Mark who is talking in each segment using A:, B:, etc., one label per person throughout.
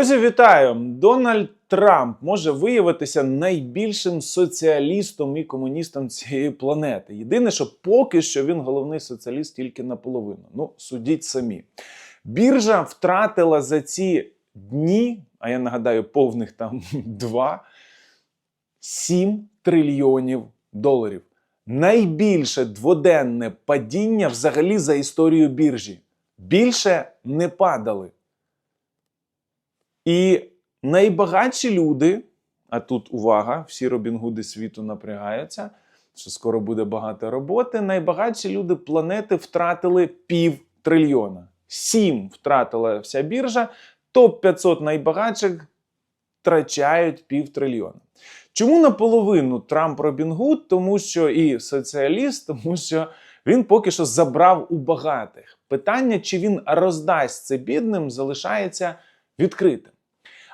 A: Друзі, вітаю! Дональд Трамп може виявитися найбільшим соціалістом і комуністом цієї планети. Єдине, що поки що він головний соціаліст тільки наполовину. Ну, судіть самі. Біржа втратила за ці дні, а я нагадаю, повних там два, 7 трильйонів доларів. Найбільше дводенне падіння взагалі за історію біржі. Більше не падали. І найбагатші люди, а тут увага, всі Робінгуди світу напрягаються, що скоро буде багато роботи. Найбагатші люди планети втратили пів трильйона. Сім втратила вся біржа, топ 500 найбагатших втрачають пів трильйона. Чому наполовину Трамп Робінгуд? Тому що і соціаліст, тому що він поки що забрав у багатих. Питання, чи він роздасть це бідним, залишається відкритим.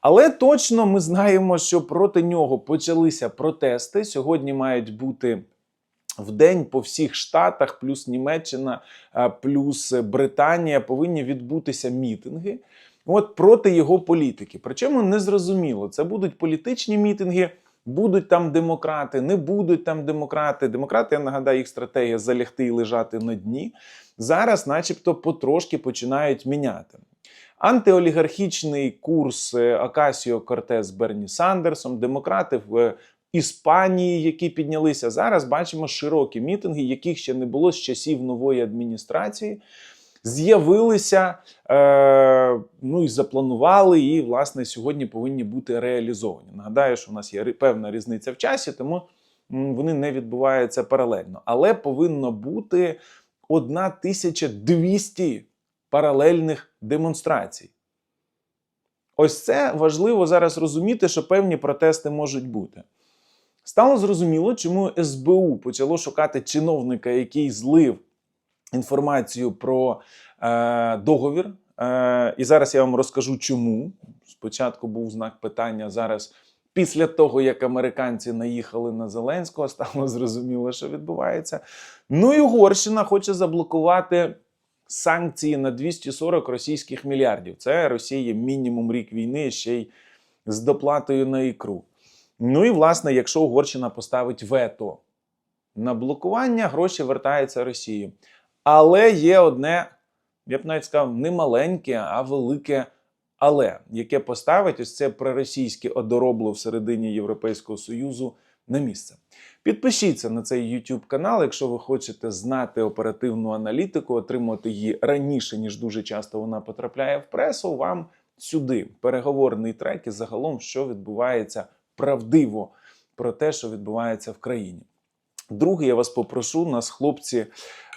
A: Але точно ми знаємо, що проти нього почалися протести. Сьогодні мають бути в день по всіх штатах, плюс Німеччина, плюс Британія повинні відбутися мітинги. От проти його політики. Причому не зрозуміло, це будуть політичні мітинги. Будуть там демократи, не будуть там демократи. Демократи, я нагадаю, їх стратегія залягти і лежати на дні. Зараз, начебто, потрошки починають міняти. Антиолігархічний курс Акасіо Кортес Берні Сандерсом, демократи в Іспанії, які піднялися. Зараз бачимо широкі мітинги, яких ще не було з часів нової адміністрації. З'явилися, е, ну і запланували, і, власне, сьогодні повинні бути реалізовані. Нагадаю, що у нас є певна різниця в часі, тому вони не відбуваються паралельно. Але повинно бути 1200 паралельних демонстрацій. Ось це важливо зараз розуміти, що певні протести можуть бути. Стало зрозуміло, чому СБУ почало шукати чиновника, який злив інформацію про е, договір. Е, і зараз я вам розкажу, чому. Спочатку був знак питання. Зараз, після того, як американці наїхали на Зеленського, стало зрозуміло, що відбувається. Ну і Угорщина хоче заблокувати санкції на 240 російських мільярдів. Це Росії мінімум рік війни ще й з доплатою на ікру. Ну і власне, якщо Угорщина поставить вето на блокування, гроші вертаються Росії. Але є одне, я б навіть сказав, не маленьке, а велике але, яке поставить ось це проросійське одоробло всередині Європейського Союзу на місце. Підпишіться на цей YouTube канал, якщо ви хочете знати оперативну аналітику, отримувати її раніше, ніж дуже часто вона потрапляє в пресу. Вам сюди переговорний трек і загалом, що відбувається правдиво про те, що відбувається в країні. Друге, я вас попрошу, нас хлопці,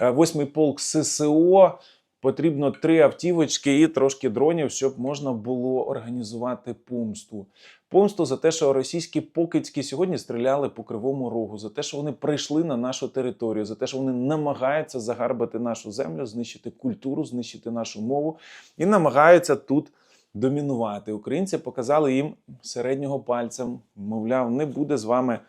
A: е, восьмий полк ССО. Потрібно три автівочки і трошки дронів, щоб можна було організувати помсту. Помсту за те, що російські покидьки сьогодні стріляли по кривому рогу, за те, що вони прийшли на нашу територію, за те, що вони намагаються загарбати нашу землю, знищити культуру, знищити нашу мову і намагаються тут домінувати. Українці показали їм середнього пальцем, мовляв, не буде з вами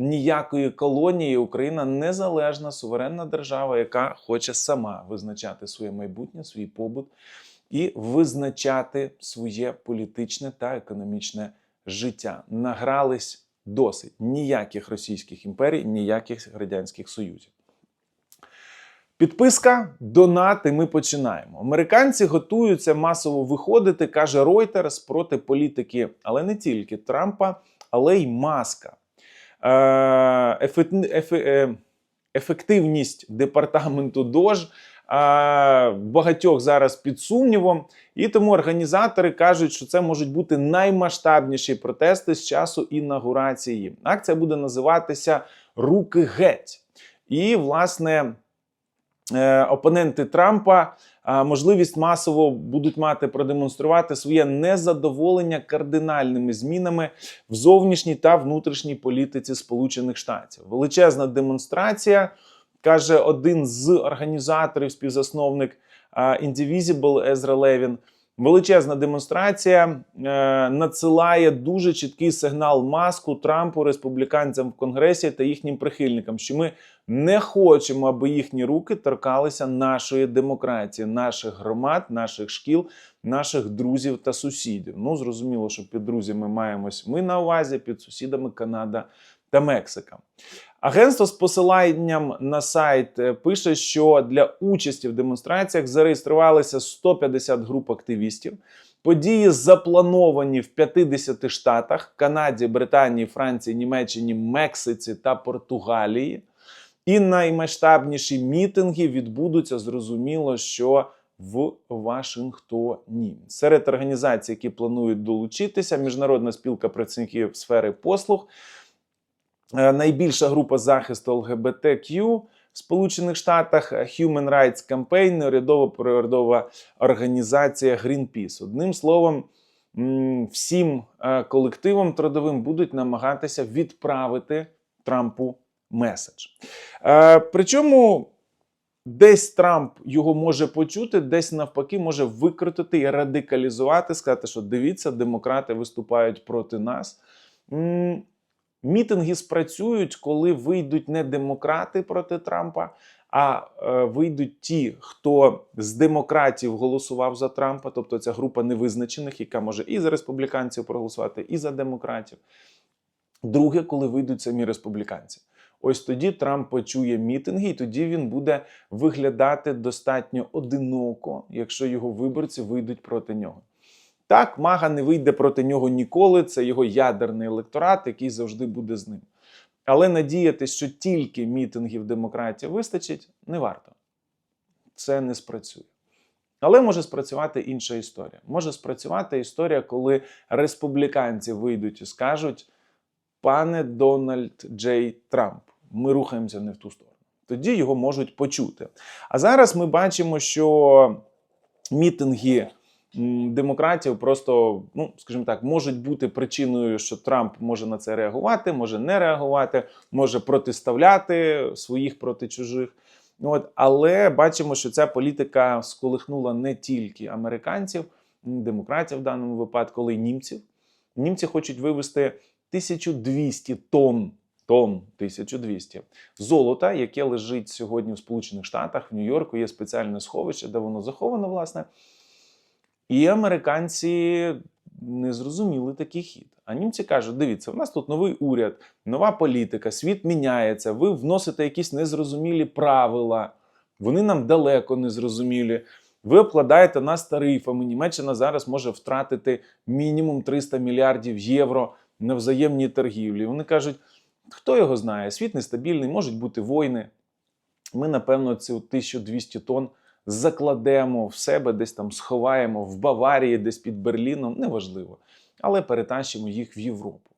A: ніякої колонії. Україна незалежна суверенна держава, яка хоче сама визначати своє майбутнє, свій побут і визначати своє політичне та економічне життя. Награлись досить ніяких російських імперій, ніяких радянських союзів. Підписка, донат, і ми починаємо. Американці готуються масово виходити, каже Reuters, проти політики, але не тільки Трампа, але й Маска. Е, е, ефективність департаменту ДОЖ е, багатьох зараз під сумнівом, і тому організатори кажуть, що це можуть бути наймасштабніші протести з часу інаугурації. Акція буде називатися Руки геть. І, власне, опоненти Трампа можливість масово будуть мати продемонструвати своє незадоволення кардинальними змінами в зовнішній та внутрішній політиці Сполучених Штатів. Величезна демонстрація, каже один з організаторів, співзасновник Indivisible Езра Левін. Величезна демонстрація е, надсилає дуже чіткий сигнал маску Трампу, республіканцям в Конгресі та їхнім прихильникам, що ми не хочемо, аби їхні руки торкалися нашої демократії, наших громад, наших шкіл, наших друзів та сусідів. Ну зрозуміло, що під друзями маємось ми на увазі, під сусідами Канада та Мексика. Агентство з посиланням на сайт е, пише, що для участі в демонстраціях зареєструвалися 150 груп активістів. Події заплановані в 50 штатах: Канаді, Британії, Франції, Німеччині, Мексиці та Португалії. І наймасштабніші мітинги відбудуться зрозуміло, що в Вашингтоні. Серед організацій, які планують долучитися, Міжнародна спілка працівників сфери послуг, найбільша група захисту ЛГБТQ в Сполучених Штатах, Human Rights Campaign, неурядова природова організація Greenpeace. Одним словом, всім е, колективам трудовим будуть намагатися відправити Трампу меседж. Е, Причому десь Трамп його може почути, десь навпаки може викрутити і радикалізувати, сказати, що дивіться, демократи виступають проти нас. Мітинги спрацюють, коли вийдуть не демократи проти Трампа, а е, вийдуть ті, хто з демократів голосував за Трампа, тобто ця група невизначених, яка може і за республіканців проголосувати, і за демократів. Друге, коли вийдуть самі республіканці. Ось тоді Трамп почує мітинги, і тоді він буде виглядати достатньо одиноко, якщо його виборці вийдуть проти нього. Так, Мага не вийде проти нього ніколи. Це його ядерний електорат, який завжди буде з ним. Але надіятися, що тільки мітингів демократії вистачить, не варто. Це не спрацює. Але може спрацювати інша історія. Може спрацювати історія, коли республіканці вийдуть і скажуть: пане Дональд Джей Трамп, ми рухаємося не в ту сторону. Тоді його можуть почути. А зараз ми бачимо, що мітинги демократів просто, ну скажімо так, можуть бути причиною, що Трамп може на це реагувати, може не реагувати, може протиставляти своїх проти чужих. От, але бачимо, що ця політика сколихнула не тільки американців, демократів в даному випадку, але й німців. Німці хочуть вивести 1200 тонн. Тонн 1200 золота, яке лежить сьогодні в Сполучених Штатах, в Нью-Йорку, є спеціальне сховище, де воно заховано, власне. І американці не зрозуміли такий хід. А німці кажуть: дивіться, у нас тут новий уряд, нова політика, світ міняється. Ви вносите якісь незрозумілі правила, вони нам далеко не зрозумілі. Ви обкладаєте нас тарифами. Німеччина зараз може втратити мінімум 300 мільярдів євро на взаємній торгівлі. Вони кажуть, хто його знає, світ нестабільний, можуть бути війни. Ми, напевно, ці 1200 тонн закладемо в себе, десь там сховаємо в Баварії, десь під Берліном, неважливо, але перетащимо їх в Європу.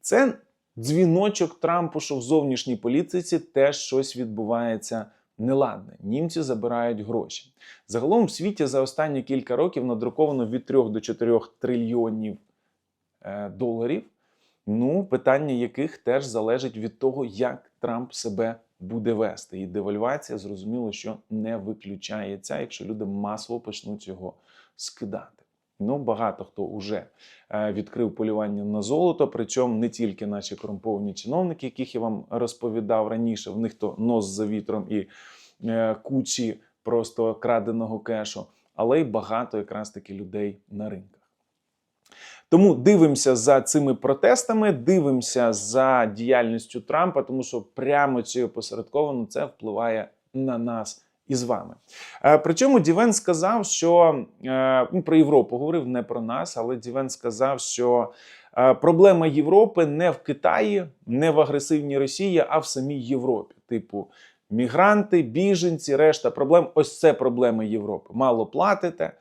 A: Це дзвіночок Трампу, що в зовнішній політиці теж щось відбувається неладне. Німці забирають гроші. Загалом в світі за останні кілька років надруковано від 3 до 4 трильйонів е, доларів. Ну, питання яких теж залежить від того, як Трамп себе буде вести. І девальвація, зрозуміло, що не виключається, якщо люди масово почнуть його скидати. Ну, багато хто вже е, відкрив полювання на золото, причому не тільки наші корумповані чиновники, яких я вам розповідав раніше, в них то нос за вітром і е, кучі просто краденого кешу, але й багато якраз таки людей на ринках. Тому дивимося за цими протестами, дивимося за діяльністю Трампа, тому що прямо чи опосередковано це впливає на нас і з вами. Е, Причому Дівен сказав, що е, ну, про Європу говорив не про нас, але Дівен сказав, що е, проблема Європи не в Китаї, не в агресивній Росії, а в самій Європі. Типу, мігранти, біженці, решта проблем. Ось це проблеми Європи. Мало платите.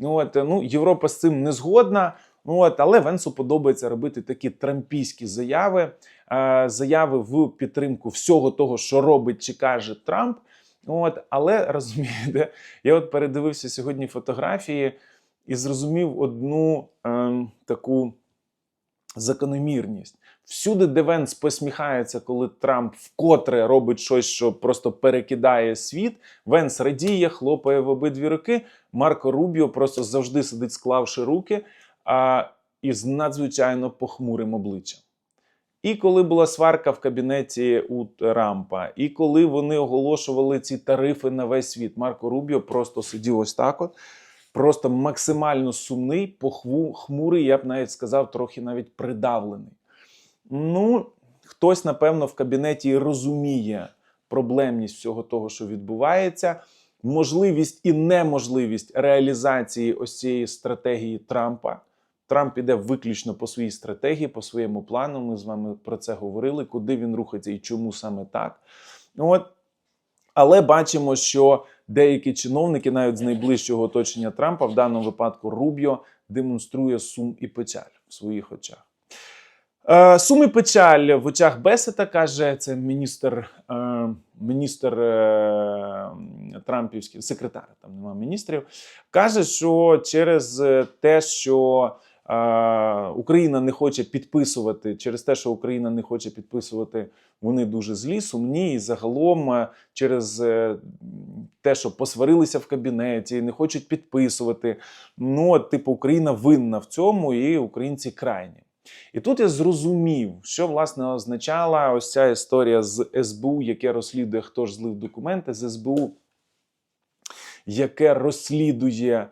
A: От, ну, Європа з цим не згодна. Ну, от, але Венсу подобається робити такі трампійські заяви, е, заяви в підтримку всього того, що робить чи каже Трамп. От, але розумієте, я от передивився сьогодні фотографії і зрозумів одну е, таку закономірність. Всюди, де Венс посміхається, коли Трамп вкотре робить щось, що просто перекидає світ. Венс радіє, хлопає в обидві руки. Марко Рубіо просто завжди сидить, склавши руки, а, із надзвичайно похмурим обличчям. І коли була сварка в кабінеті у Трампа, і коли вони оголошували ці тарифи на весь світ, Марко Рубіо просто сидів ось так от, просто максимально сумний, похмурий, я б навіть сказав, трохи навіть придавлений. Ну, хтось, напевно, в кабінеті розуміє проблемність всього того, що відбувається, можливість і неможливість реалізації ось цієї стратегії Трампа. Трамп іде виключно по своїй стратегії, по своєму плану. Ми з вами про це говорили, куди він рухається і чому саме так. От. Але бачимо, що деякі чиновники, навіть з найближчого оточення Трампа, в даному випадку Рубіо, демонструє сум і печаль в своїх очах. Е, Сум і печаль в очах Бесета каже, це міністр, е, міністр е, Трампівський, секретар, там нема міністрів, каже, що через те, що Україна не хоче підписувати, через те, що Україна не хоче підписувати, вони дуже злі, сумні, і загалом е, через е, те, що посварилися в кабінеті, не хочуть підписувати. Ну, типу, Україна винна в цьому, і українці крайні. І тут я зрозумів, що власне означала ось ця історія з СБУ, яке розслідує, хто ж злив документи з СБУ, яке розслідує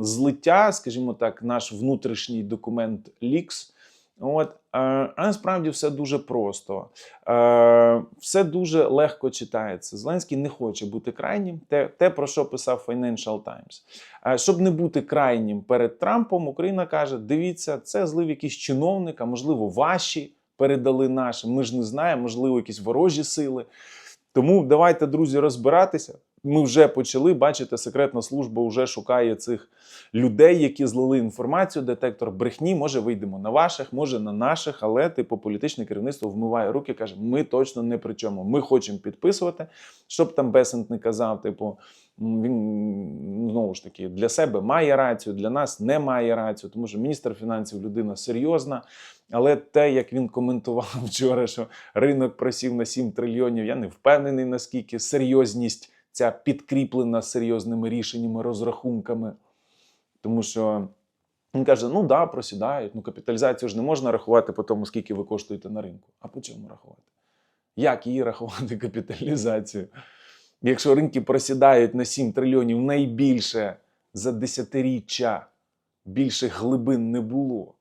A: злиття, скажімо так, наш внутрішній документ Лікс. От, е, а насправді все дуже просто, е, все дуже легко читається. Зеленський не хоче бути крайнім. Те, те про що писав Financial Times. Е, щоб не бути крайнім перед Трампом, Україна каже: дивіться, це злив якийсь чиновник, а можливо, ваші передали нашим. Ми ж не знаємо, можливо, якісь ворожі сили. Тому давайте, друзі, розбиратися. Ми вже почали бачите, секретна служба вже шукає цих людей, які злили інформацію. Детектор брехні. Може, вийдемо на ваших, може на наших, але типу політичне керівництво вмиває руки, каже: ми точно не при чому. Ми хочемо підписувати, щоб там Бесент не казав. Типу, він знову ж таки для себе має рацію, для нас не має рацію, тому що міністр фінансів людина серйозна. Але те, як він коментував вчора, що ринок просів на 7 трильйонів, я не впевнений, наскільки серйозність ця підкріплена серйозними рішеннями, розрахунками. Тому що він каже: ну да, просідають, ну капіталізацію ж не можна рахувати по тому, скільки ви коштуєте на ринку. А по чому рахувати? Як її рахувати капіталізацію? Якщо ринки просідають на 7 трильйонів найбільше за десятиріччя, більше глибин не було.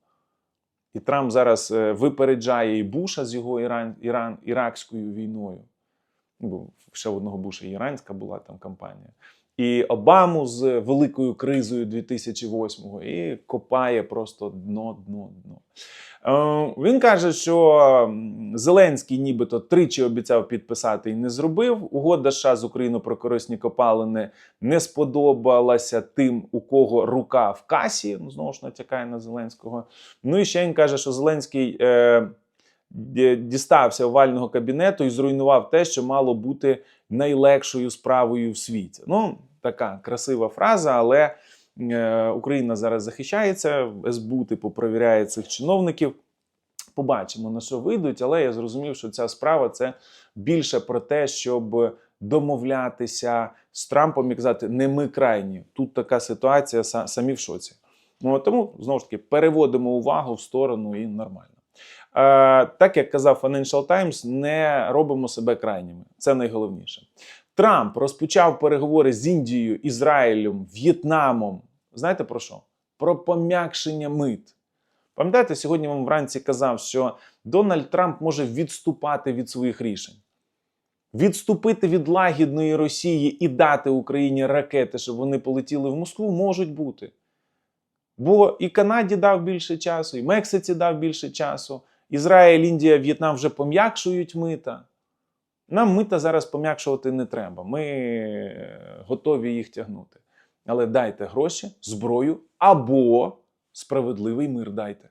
A: І Трамп зараз е, випереджає і Буша з його Іран, Іран, іракською війною. Бо ще одного Буша іранська була там кампанія. І Обаму з великою кризою 2008-го і копає просто дно, дно, дно. Е, Він каже, що Зеленський нібито тричі обіцяв підписати і не зробив. Угода США з Україною про корисні копалини не сподобалася тим, у кого рука в касі. Ну, знову ж натякає на Зеленського. Ну і ще він каже, що Зеленський. Е, Дістався овального кабінету і зруйнував те, що мало бути найлегшою справою в світі. Ну, така красива фраза, але е, Україна зараз захищається, СБУ типу провіряє цих чиновників. Побачимо на що вийдуть, але я зрозумів, що ця справа це більше про те, щоб домовлятися з Трампом і казати, не ми крайні. Тут така ситуація, самі в шоці. Ну тому знову ж таки переводимо увагу в сторону і нормально. Е, так як казав Financial Times, не робимо себе крайніми. Це найголовніше. Трамп розпочав переговори з Індією, Ізраїлем, В'єтнамом. Знаєте про що? Про пом'якшення мит. Пам'ятаєте, сьогодні вам вранці казав, що Дональд Трамп може відступати від своїх рішень. Відступити від лагідної Росії і дати Україні ракети, щоб вони полетіли в Москву, можуть бути. Бо і Канаді дав більше часу, і Мексиці дав більше часу. Ізраїль, Індія, В'єтнам вже пом'якшують мита. Нам мита зараз пом'якшувати не треба. Ми готові їх тягнути. Але дайте гроші, зброю або справедливий мир дайте.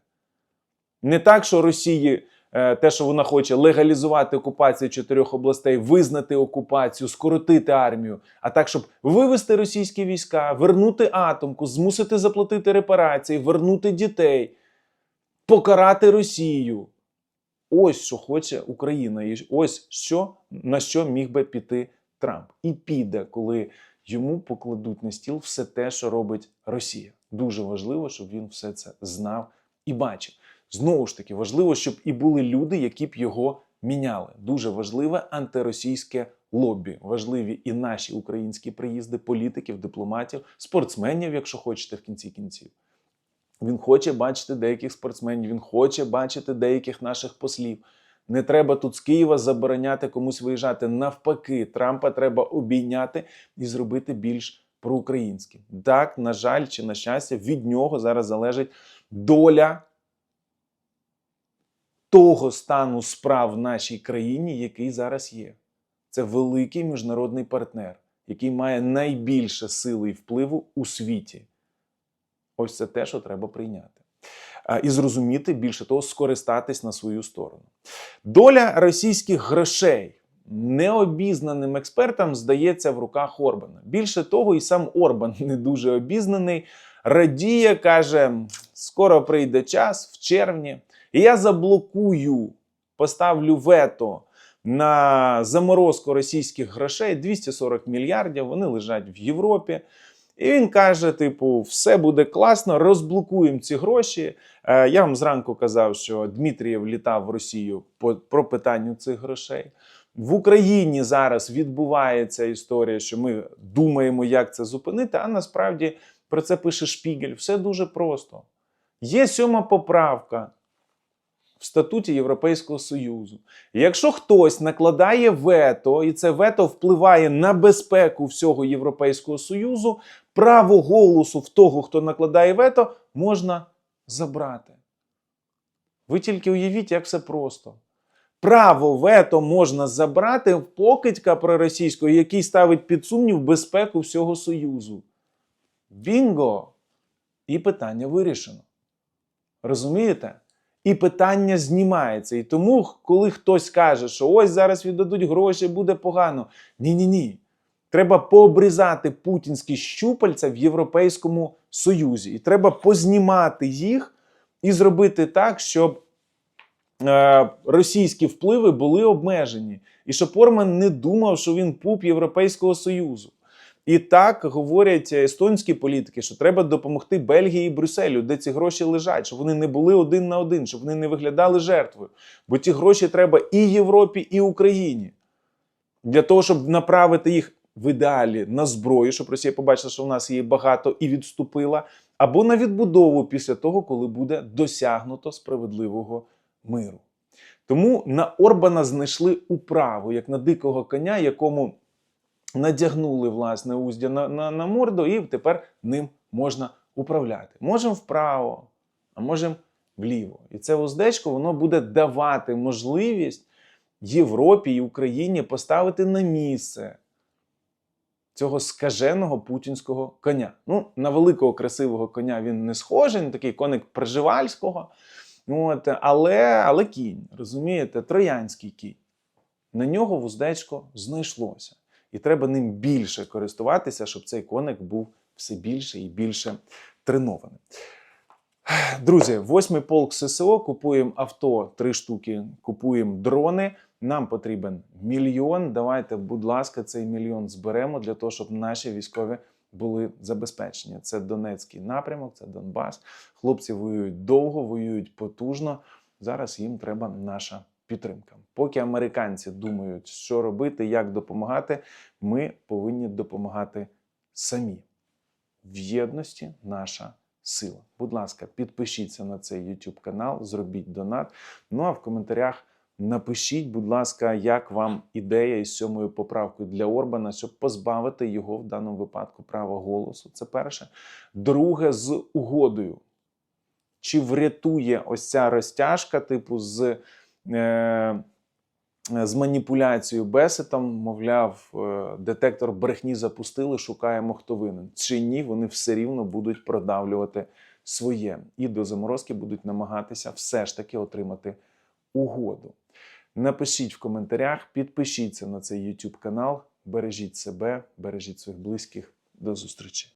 A: Не так, що Росії е, те, що вона хоче легалізувати окупацію чотирьох областей, визнати окупацію, скоротити армію, а так, щоб вивести російські війська, вернути атомку, змусити заплатити репарації, вернути дітей. покарати Росію. Ось що хоче Україна, і ось що на що міг би піти Трамп. І піде, коли йому покладуть на стіл все те, що робить Росія. Дуже важливо, щоб він все це знав і бачив. Знову ж таки, важливо, щоб і були люди, які б його міняли. Дуже важливе антиросійське лобі. Важливі і наші українські приїзди політиків, дипломатів, спортсменів, якщо хочете, в кінці кінців. Він хоче бачити деяких спортсменів, він хоче бачити деяких наших послів. Не треба тут з Києва забороняти комусь виїжджати. Навпаки, Трампа треба обійняти і зробити більш проукраїнським. Так, на жаль, чи на щастя, від нього зараз залежить доля того стану справ в нашій країні, який зараз є. Це великий міжнародний партнер, який має найбільше сили і впливу у світі. Ось це те, що треба прийняти. І зрозуміти, більше того, скористатись на свою сторону. Доля російських грошей необізнаним експертам здається в руках Орбана. Більше того, і сам Орбан не дуже обізнаний. Радіє, каже: скоро прийде час в червні, і я заблокую, поставлю вето на заморозку російських грошей 240 мільярдів. Вони лежать в Європі. І він каже: типу, все буде класно, розблокуємо ці гроші. Е, Я вам зранку казав, що Дмитрієв літав в Росію по про питанню цих грошей. В Україні зараз відбувається історія, що ми думаємо, як це зупинити. А насправді про це пише Шпігель. Все дуже просто. Є сьома поправка в статуті Європейського Союзу. Якщо хтось накладає вето, і це вето впливає на безпеку всього Європейського Союзу, право голосу в того, хто накладає вето, можна забрати. Ви тільки уявіть, як все просто. Право вето можна забрати в покидька проросійського, який ставить під сумнів безпеку всього Союзу. Бінго! І питання вирішено. Розумієте? І питання знімається. І тому, коли хтось каже, що ось зараз віддадуть гроші, буде погано. Ні-ні ні. Треба пообрізати путінські щупальця в Європейському Союзі. І треба познімати їх і зробити так, щоб е, російські впливи були обмежені. І щоб Орман не думав, що він пуп Європейського Союзу. І так говорять естонські політики, що треба допомогти Бельгії і Брюсселю, де ці гроші лежать, щоб вони не були один на один, щоб вони не виглядали жертвою. Бо ті гроші треба і Європі, і Україні. Для того, щоб направити їх в ідеалі на зброю, щоб Росія побачила, що в нас її багато і відступила, або на відбудову після того, коли буде досягнуто справедливого миру. Тому на Орбана знайшли управу, як на дикого коня, якому надягнули власне уздя на, на, на морду, і тепер ним можна управляти. Можемо вправо, а можемо вліво. І це уздечко воно буде давати можливість Європі і Україні поставити на місце цього скаженого путінського коня. Ну, на великого красивого коня він не схожий, він такий коник Пржевальського. От, але, але кінь, розумієте, троянський кінь. На нього вуздечко знайшлося. І треба ним більше користуватися, щоб цей коник був все більше і більше тренований. Друзі, восьмий полк ССО купуємо авто, три штуки, купуємо дрони. Нам потрібен мільйон. Давайте, будь ласка, цей мільйон зберемо для того, щоб наші військові були забезпечені. Це Донецький напрямок, це Донбас. Хлопці воюють довго, воюють потужно. Зараз їм треба наша підтримка. Поки американці думають, що робити, як допомагати, ми повинні допомагати самі. В єдності наша сила. Будь ласка, підпишіться на цей YouTube канал, зробіть донат. Ну а в коментарях напишіть, будь ласка, як вам ідея із сьомою поправкою для Орбана, щоб позбавити його в даному випадку права голосу. Це перше. Друге, з угодою. Чи врятує ось ця розтяжка, типу, з. Е- з маніпуляцією Бесетом, мовляв, е, детектор брехні запустили, шукаємо, хто винен. Чи ні, вони все рівно будуть продавлювати своє і до заморозки будуть намагатися все ж таки отримати угоду. Напишіть в коментарях, підпишіться на цей YouTube канал, бережіть себе, бережіть своїх близьких. До зустрічі!